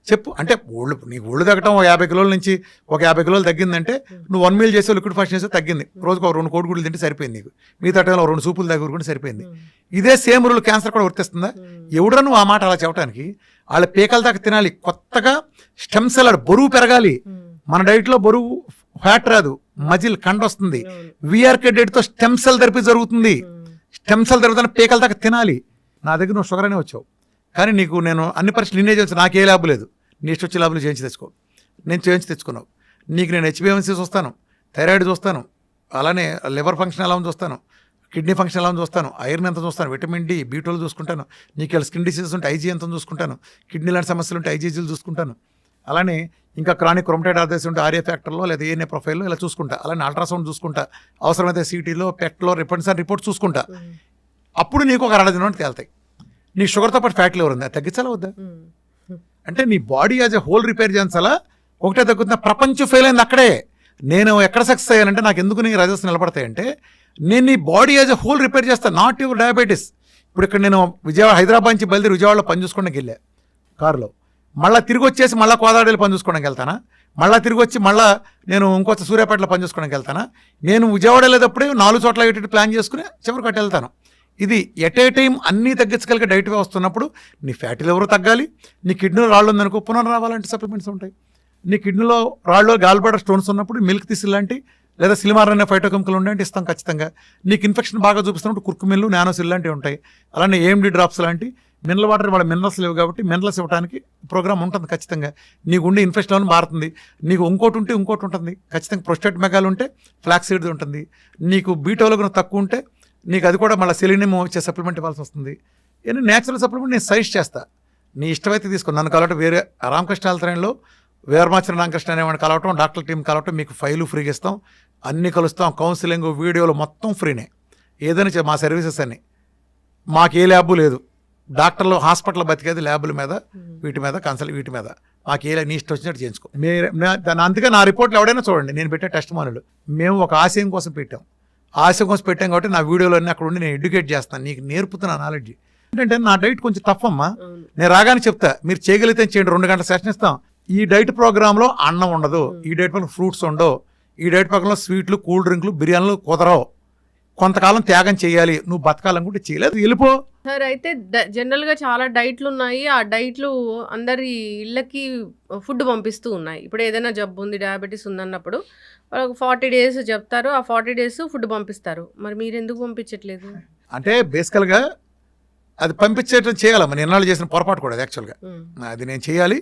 చెప్పు. అంటే ఒళ్ళు నీకు ఒళ్ళు తగ్గటం ఒక యాభై కిలోల నుంచి ఒక యాభై కిలోలు తగ్గిందంటే నువ్వు వన్ మీల్ చేసే లిక్విడ్ ఫాస్ట్ చేస్తే తగ్గింది. రోజుకు ఒక రెండు కోడిగుడ్లు తింటే సరిపోయింది నీకు. మిగతా టైంలో రెండు సూపులు తగ్గురుకుంటే సరిపోయింది. ఉమ్. ఇదే సేమ్ రూల్ క్యాన్సర్ కూడా వర్తిస్తుందా? ఉమ్. ఎవడరా నువ్వు ఆ మాట అలా చెప్పడానికి వాళ్ళ పీకల దాకా తినాలి. కొత్తగా స్టెమ్ సెల్ బరువు పెరగాలి. ఉమ్. మన డైట్లో బరువు ఫ్యాట్ రాదు. మజిల్ కండ వస్తుంది. విఆర్కే డేట్తో స్టెమ్ సెల్ థెరపీ జరుగుతుంది. స్టెమ్ సెల్ జరుగుతున్న పీకల దాకా తినాలి. నా దగ్గర నువ్వు షుగర్ అనే వచ్చావు. కానీ నీకు నేను అన్ని పరీక్షలు నిన్నే చేయించు నాకు ఏ ల్యాబ్ లేదు. నీ ఇష్టం వచ్చే ల్యాబ్లు చేయించి తెచ్చుకో. నేను చేయించి తెచ్చుకున్నావు. నీకు నేను హెచ్బిఎంసీ చూస్తాను థైరాయిడ్ చూస్తాను అలానే లివర్ ఫంక్షన్ ఎలా చూస్తాను కిడ్నీ ఫంక్షన్ ఎలా చూస్తాను ఐరన్ ఎంత చూస్తాను విటమిన్ డి బీటోలు చూసుకుంటాను నీకు ఇలా స్కిన్ డిసీజెస్ ఉంటే ఐజీ ఎంత చూసుకుంటాను కిడ్నీ లాంటి సమస్యలు ఉంటే ఐజీజీలు చూసుకుంటాను. అలానే ఇంకా క్రానిక్ క్రోమటైడ్ ఆదేశం ఉంటే ఆర్ఏ ఫ్యాక్టర్లో లేదా ఏఎన్ఏ ప్రొఫైల్లో ఇలా చూసుకుంటా అలానే అల్ట్రాసౌండ్ చూసుకుంటా అవసరమైతే సిటీలో పెట్లో రిపోర్ట్స్ అండ్ రిపోర్ట్ చూసుకుంటా. ఉమ్. అప్పుడు నీకు ఒక అరవై దినం తేలుతాయి. నీ షుగర్తో పాటు ఫ్యాట్ లివర్ ఉంది. తగ్గించాలా వద్దా? అంటే నీ body as a whole repair చేయించాలా? ఒకటే తగ్గుతున్నా ప్రపంచం ఫెయిల్ అయింది అక్కడే. నేను ఎక్కడ సక్సెస్ అయ్యానంటే నాకు ఎందుకు నీ రజస్ నిలబడతాయంటే నేను నీ body as a whole repair చేస్తాను నాట్ యువర్ డయాబెటీస్ ఇప్పుడు ఇక్కడ నేను విజయవాడ హైదరాబాద్ నుంచి బయలుదేరి విజయవాడలో పని చూసుకోవడానికి వెళ్ళా కారులో. మళ్ళీ తిరిగి వచ్చేసి మళ్ళీ కోదాడలో పని చూసుకోవడానికి వెళ్తానా? మళ్ళీ తిరిగి వచ్చి మళ్ళీ నేను ఇంకొక సూర్యాపేటలో పని చూసుకోవడానికి వెళ్తానా? నేను విజయవాడ వెళ్ళేటప్పుడే నాలుగు చోట్ల ఇటు ప్లాన్ చేసుకుని చివరికి అటు వెళ్తాను. ఇది ఎట్ ఏ టైం అన్నీ తగ్గించగలిగే డైట్ వస్తున్నప్పుడు నీ ఫ్యాటీ లివర్ తగ్గాలి? నీ కిడ్నీలో రాళ్ళు ఉందనుకో పునరావాలంటే సప్లిమెంట్స్ ఉంటాయి. నీ కిడ్నీలో రాళ్ళు గాల్బడ స్టోన్స్ ఉన్నప్పుడు మిల్క్ తీసి లాంటి లేదా సిలిమార్ అనే ఫైటోకెమికల్ ఉండే ఇస్తాం ఖచ్చితంగా. నీకు ఇన్ఫెక్షన్ బాగా చూపిస్తున్నప్పుడు కుర్కుమిల్లు నానోసిల్ లాంటివి ఉంటాయి. అలానే ఏఎండి డ్రాప్స్ లాంటి మినరల్ వాటర్ వాళ్ళ మినరల్స్ లేవు కాబట్టి మినరల్స్ ఇవ్వడానికి ప్రోగ్రామ్ ఉంటుంది ఖచ్చితంగా. నీకు ఉండే ఇన్ఫెక్షన్ మారుతుంది. నీకు ఇంకోటి ఉంటే ఇంకోటి ఉంటుంది. ఖచ్చితంగా ప్రొస్టేట్ మెగాలు ఉంటే ఫ్లాక్సిడ్ ఉంటుంది. నీకు బీటోలో తక్కువ ఉంటే నీకు అది కూడా మళ్ళీ సెలినియం వచ్చే సప్లిమెంట్ ఇవ్వాల్సి వస్తుంది. ఇవన్నీ న్యాచురల్ సప్లిమెంట్ నేను సజెస్ట్ చేస్తా. నీ ఇష్టమైతే తీసుకో. నన్ను కలవటం వేరే రామకృష్ణ హెల్త్లైన్లో వేర్మాచర రామకృష్ణ అనేవాడిని కలవటం డాక్టర్ టీం కలవటం మీకు ఫైలు ఫ్రీగా ఇస్తాం. అన్నీ కలుస్తాం. కౌన్సిలింగ్ వీడియోలు మొత్తం ఫ్రీనే ఏదైనా మా సర్వీసెస్ అన్ని. మాకు ఏ ల్యాబ్ లేదు. డాక్టర్లు హాస్పిటల్ బతికేది ల్యాబుల మీద వీటి మీద కన్సల్ట్ వీటి మీద. మాకు ఏ నీ ఇష్టం వచ్చినట్టు చేయించుకో. మీరు దాని అందుకే నా రిపోర్ట్లు ఎవడైనా చూడండి. నేను పెట్టే టెస్ట్ మానులు మేము ఒక ఆశయం కోసం పెట్టాం. ఆశయం కోసం పెట్టాం కాబట్టి నా వీడియోలు అన్నీ అక్కడ ఉండి నేను ఎడ్యుకేట్ చేస్తాను. నీకు నేర్పుతున్నా నాలెడ్జ్ ఏంటంటే నా డైట్ కొంచెం టఫ్ అమ్మా. నేను రాగానే చెప్తా మీరు చేయగలిగితే చేయండి రెండు గంటల సెషన్ ఇస్తాం. ఈ డైట్ ప్రోగ్రాంలో అన్నం ఉండదు. ఈ డైట్ ప్రోగ్రామ్ ఫ్రూట్స్ ఉండవు. ఈ డైట్ ప్రోగ్రాంలో స్వీట్లు కూల్ డ్రింక్లు బిర్యానీలు కుదరవు. కొంతకాలం త్యాగం చేయాలి నువ్వు బతకాలనుకుంటే చేయలేదు. వెళ్ళిపో. సార్ అయితే జనరల్గా చాలా డైట్లు ఉన్నాయి. ఆ డైట్లు అందరి ఇళ్ళకి ఫుడ్ పంపిస్తూ ఉన్నాయి. ఇప్పుడు ఏదైనా జబ్బు ఉంది డయాబెటీస్ ఉందన్నప్పుడు వాళ్ళకి ఫార్టీ డేస్ చెప్తారు. ఆ ఫార్టీ డేస్ ఫుడ్ పంపిస్తారు. మరి మీరు ఎందుకు పంపించట్లేదు? అంటే బేసికల్గా అది పంపించేయటం చేయాలమ్మా నేను ఎన్నాళ్ళు చేసిన పొరపాటు కూడా అది యాక్చువల్గా. అది నేను చేయాలి.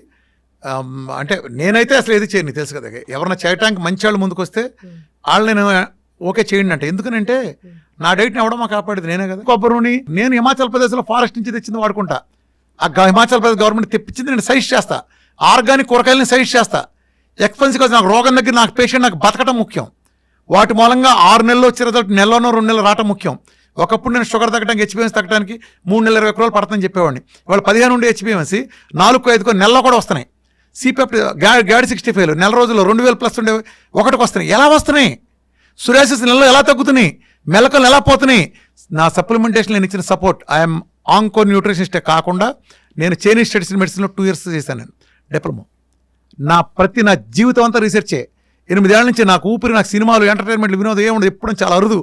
అంటే నేనైతే అసలు ఏది చేయను తెలుసు కదా. ఎవరైనా చేయటానికి మంచి వాళ్ళు ముందుకు వస్తే వాళ్ళు నేను ఓకే చేయండి అంటే. ఎందుకనంటే నా డైట్ని ఎవడో మాకు కాపాడేది నేనే కదా. కొబ్బరి నూనె హిమాచల్ ప్రదేశ్లో ఫారెస్ట్ నుంచి తెచ్చింది వాడుకుంటా. ఆ హిమాచల్ ప్రదేశ్ గవర్నమెంట్ తెప్పించింది నేను సజెస్ట్ చేస్తా. ఆర్గానిక్ కూరగాయలని సజెస్ట్ చేస్తా. ఎక్స్పెన్సివ్ కాదు నాకు రోగం దగ్గర నాకు పేషెంట్ నాకు బతకటం ముఖ్యం. వాటి మూలంగా ఆరు నెలలు వచ్చే రిజల్ట్ నెలలోనో రెండు నెలలు రావటం ముఖ్యం. ఒకప్పుడు నేను షుగర్ తగ్గడానికి హెచ్బిఎంసీ తగ్గడానికి మూడు నెలల ఇరవై రోజులు పడుతుందని చెప్పేవాడిని. వాళ్ళు పదిహేను ఉండే హెచ్బిఎంసీ నాలుగు ఐదుకో నెలలో కూడా వస్తున్నాయి. సిపెప్ట్ గ్యాడ్ సిక్స్టీ ఫైవ్ నెల రోజుల్లో రెండు వేలు ప్లస్ ఉండే ఒకటికి వస్తున్నాయి. ఎలా వస్తున్నాయి? సురాసిస్ నెలలు ఎలా తగ్గుతున్నాయి? మెలకలు ఎలా పోతున్నాయి? నా సప్లిమెంటేషన్ నేను ఇచ్చిన సపోర్ట్ ఐఎమ్ ఆంకో న్యూట్రిషనిస్టే కాకుండా నేను చైనీస్ స్టడీస్ మెడిసిన్లో టూ ఇయర్స్ చేశాను నేను. డిప్లొమా నా ప్రతి నా జీవితం అంతా రీసెర్చే ఎనిమిదేళ్ళ నుంచి నాకు ఊపిరి నాకు సినిమాలు ఎంటర్టైన్మెంట్లు వినోదం ఏముండదు ఎప్పుడు చాలా అరుదు.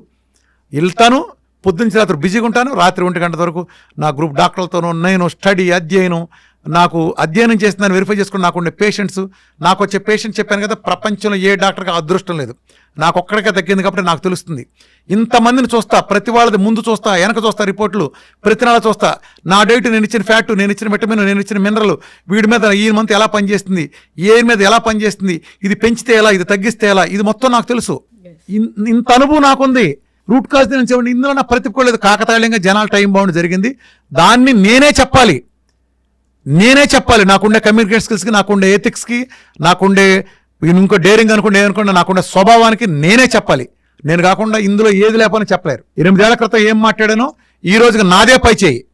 వెళ్తాను పొద్దున్న రాత్రి బిజీగా ఉంటాను రాత్రి ఒంటి గంట వరకు నా గ్రూప్ డాక్టర్లతోనూ నేను స్టడీ అధ్యయనం నాకు అధ్యయనం చేస్తున్నాను వెరిఫై చేసుకుని నాకు ఉండే పేషెంట్స్ నాకు వచ్చే పేషెంట్ చెప్పాను కదా ప్రపంచంలో ఏ డాక్టర్కి అదృష్టం లేదు. నాకు ఒక్కడికే తగ్గింది కాబట్టి నాకు తెలుస్తుంది. ఇంతమందిని చూస్తా ప్రతి వాళ్ళది ముందు చూస్తా వెనక చూస్తా రిపోర్ట్లు ప్రతి నెల చూస్తా. నా డైట్ నేను ఇచ్చిన ఫ్యాట్ నేను ఇచ్చిన విటమిన్ నేను ఇచ్చిన మినరల్ వీడి మీద ఈ మంత్ ఎలా పనిచేస్తుంది ఏ మీద ఎలా పనిచేస్తుంది ఇది పెంచితే ఎలా ఇది తగ్గిస్తే ఎలా ఇది మొత్తం నాకు తెలుసు. ఇంత అనుభవం నాకుంది. రూట్ కాజ్ నేను చెప్పండి ఇందులో నా ప్రతికోలేదు కాకతాళీయంగా జనాల టైం బౌండ్ జరిగింది. దాన్ని నేనే చెప్పాలి. నేనే చెప్పాలి. నాకుండే కమ్యూనికేషన్ స్కిల్స్కి నాకుండే ఎథిక్స్కి నాకుండే ఇంకో డేరింగ్ అనుకుంటే ఏమనుకుంటే నాకుండే స్వభావానికి నేనే చెప్పాలి. నేను కాకుండా ఇందులో ఏది లేపని చెప్పలేరు. ఎనిమిదేళ్ళ క్రితం ఏం మాట్లాడానో ఈ రోజుకి నాదే పై చేయి.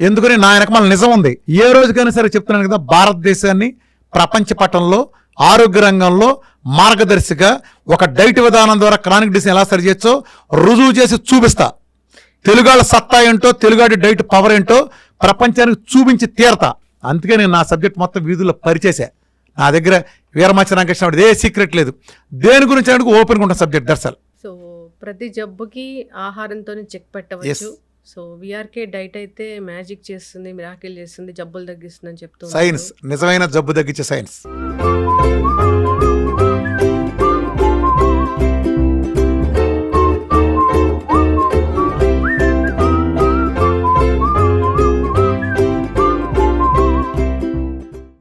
ఎందుకని? నా వెనకమాల నిజం ఉంది. ఏ రోజుకైనా సరే చెప్తున్నాను కదా భారతదేశాన్ని ప్రపంచ పటంలో ఆరోగ్య రంగంలో మార్గదర్శిగా ఒక డైట్ విధానం ద్వారా క్రానిక్ డిసీజ్ ఎలా సరి చేయొచ్చో రుజువు చేసి చూపిస్తా. తెలుగాళ్ళ సత్తా ఏంటో తెలుగాడి డైట్ పవర్ ఏంటో ప్రపంచానికి చూపించి తీరతా. అందుకే నేను నా సబ్జెక్ట్ మొత్తం వీధుల్లో పరిచేసా నా దగ్గర వీరమాచ రామకృష్ణ ఏ సీక్రెట్ లేదు. దేని గురించి అంటే ఓపెన్గా ఉంటాను సబ్జెక్ట్ దర్శల్ సో ప్రతి జబ్బుకి ఆహారంతోనే చెక్ పెట్టవచ్చు. సో విఆర్కే డైట్ అయితే మ్యాజిక్ చేస్తుంది మిరాకిల్ చేస్తుంది జబ్బులు తగ్గిస్తుంది అని చెప్తూ. సైన్స్ నిజమైన జబ్బు తగ్గించే సైన్స్